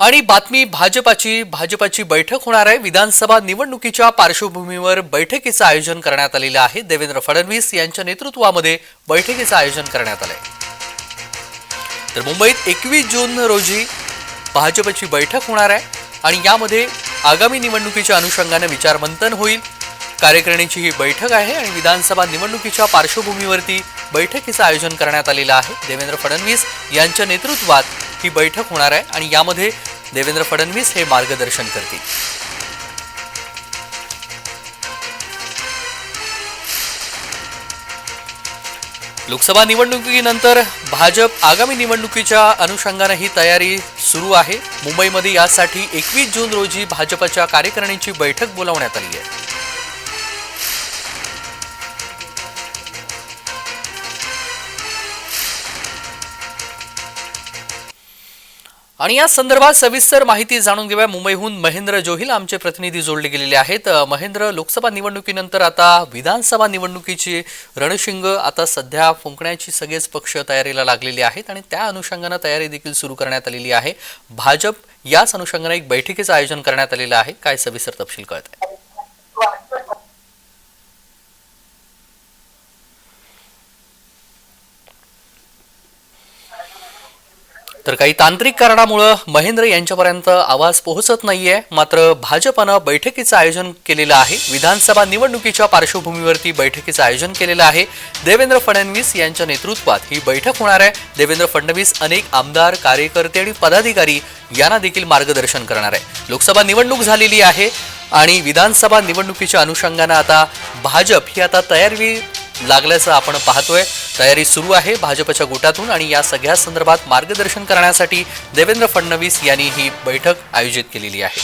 आणि बातमी भाजपाची भाजपाची बैठक होणार आहे. विधानसभा निवडणुकीच्या पार्श्वभूमीवर बैठकीचं आयोजन करण्यात आलेलं आहे. देवेंद्र फडणवीस यांच्या नेतृत्वामध्ये बैठकीचं आयोजन करण्यात आलंय. तर मुंबईत एकवीस जून रोजी भाजपची बैठक होणार आहे आणि यामध्ये आगामी निवडणुकीच्या अनुषंगाने विचारमंथन होईल. कार्यकारिणीची ही बैठक आहे आणि विधानसभा निवडणुकीच्या पार्श्वभूमीवरती बैठकीचं आयोजन करण्यात आलेलं आहे. देवेंद्र फडणवीस यांच्या नेतृत्वात ही बैठक होणार आहे आणि यामध्ये देवेंद्र फडणवीस हे मार्गदर्शन करतील. लोकसभा निवडणुकीनंतर भाजप आगामी निवडणुकीच्या अनुषंगाने ही तयारी सुरू आहे. मुंबईमध्ये यासाठी एकवीस जून रोजी भाजपच्या कार्यकारिणीची बैठक बोलावण्यात आली आहे. आणि या संदर्भात सविस्तर माहिती जाणून घेऊया. मुंबईहून महेंद्र जोहिल आमचे प्रतिनिधी जोडले गेलेले आहेत. महेंद्र लोकसभा निवडणुकीनंतर आता विधानसभा निवडणुकीची रणशिंग आता सध्या फुंकण्याची सगळेच पक्ष तयारीला लागलेले आहेत आणि त्या अनुषंगानं तयारी देखील सुरू करण्यात आलेली आहे. भाजप याच अनुषंगाने एक बैठकीचं आयोजन करण्यात आलेलं आहे. काय सविस्तर तपशील कळत आहे तर काही तांत्रिक कारणामुळं महेंद्र यांच्यापर्यंत आवाज पोहोचत नाहीये. मात्र भाजपनं बैठकीचं आयोजन केलेलं आहे. विधानसभा निवडणुकीच्या पार्श्वभूमीवरती बैठकीचं आयोजन केलेलं आहे. देवेंद्र फडणवीस यांच्या नेतृत्वात ही बैठक होणार आहे. देवेंद्र फडणवीस अनेक आमदार कार्यकर्ते आणि पदाधिकारी यांना देखील मार्गदर्शन करणार आहे. लोकसभा निवडणूक झालेली आहे आणि विधानसभा निवडणुकीच्या अनुषंगानं आता भाजप ही आता तयारी लागल्याचं आपण पाहतोय. तयारी सुरू आहे भाजपच्या गोटातून आणि या सगळ्या संदर्भात मार्गदर्शन करण्यासाठी देवेंद्र फडणवीस यांनी ही बैठक आयोजित केलेली आहे.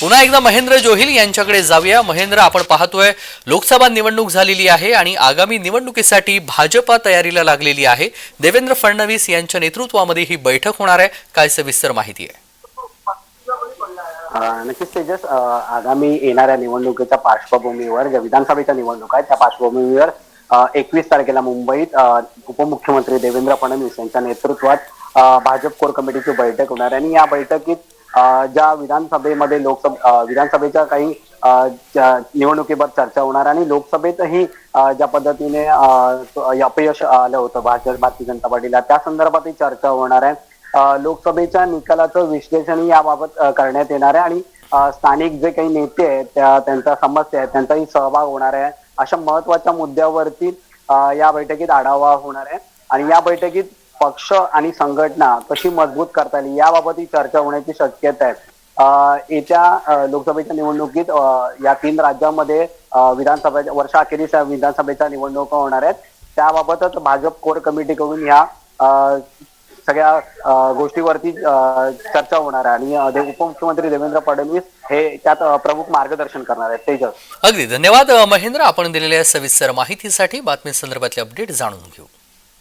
पुन्हा एकदा महेंद्र जोहिल यांच्याकडे जाऊया. महेंद्र आपण पाहतोय लोकसभा निवडणूक झालेली आहे आणि आगामी निवडणुकीसाठी भाजपा तयारीला लागलेली आहे. देवेंद्र फडणवीस यांच्या नेतृत्वामध्ये ही बैठक होणार आहे. काय सविस्तर माहिती आहे? नक्कीच तेजस आगामी येणाऱ्या निवडणुकीच्या पार्श्वभूमीवर ज्या विधानसभेच्या निवडणूक आहेत त्या पार्श्वभूमीवर एकवीस तारखेला मुंबईत उपमुख्यमंत्री देवेंद्र फडणवीस यांच्या नेतृत्वात भाजप कोर कमिटीची बैठक होणार आहे. आणि या बैठकीत ज्या विधानसभेमध्ये लोकसभा विधानसभेच्या काही निवडणुकीवर चर्चा होणार आणि लोकसभेतही ज्या पद्धतीने अपयश आलं होतं भाजप भारतीय जनता पार्टीला त्या संदर्भातही चर्चा होणार आहे. लोकसभेच्या निकालाचं विश्लेषण याबाबत करण्यात येणार आहे. आणि स्थानिक जे काही नेते आहेत त्या त्यांच्या समस्या आहेत त्यांचाही सहभाग होणार आहे. अशा महत्त्वाच्या मुद्द्यावरती या बैठकीत आढावा होणार आहे. आणि या बैठकीत पक्ष आणि संघटना कशी मजबूत करता येईल याबाबतही चर्चा होण्याची शक्यता आहे. येत्या लोकसभेच्या निवडणुकीत या तीन राज्यांमध्ये विधानसभेच्या वर्षाखेरीस विधानसभेच्या निवडणुका होणार आहेत. त्याबाबतच भाजप कोर कमिटीकडून ह्या सगळ्या गोष्टीवरती चर्चा होणार आहे. आणि उपमुख्यमंत्री देवेंद्र फडणवीस हे त्यात प्रमुख मार्गदर्शन करणार आहेत. तेजस. अगदी. धन्यवाद महेंद्र. आपण दिलेल्या सविस्तर माहितीसाठी बातमी संदर्भातले अपडेट जाणून घेऊ.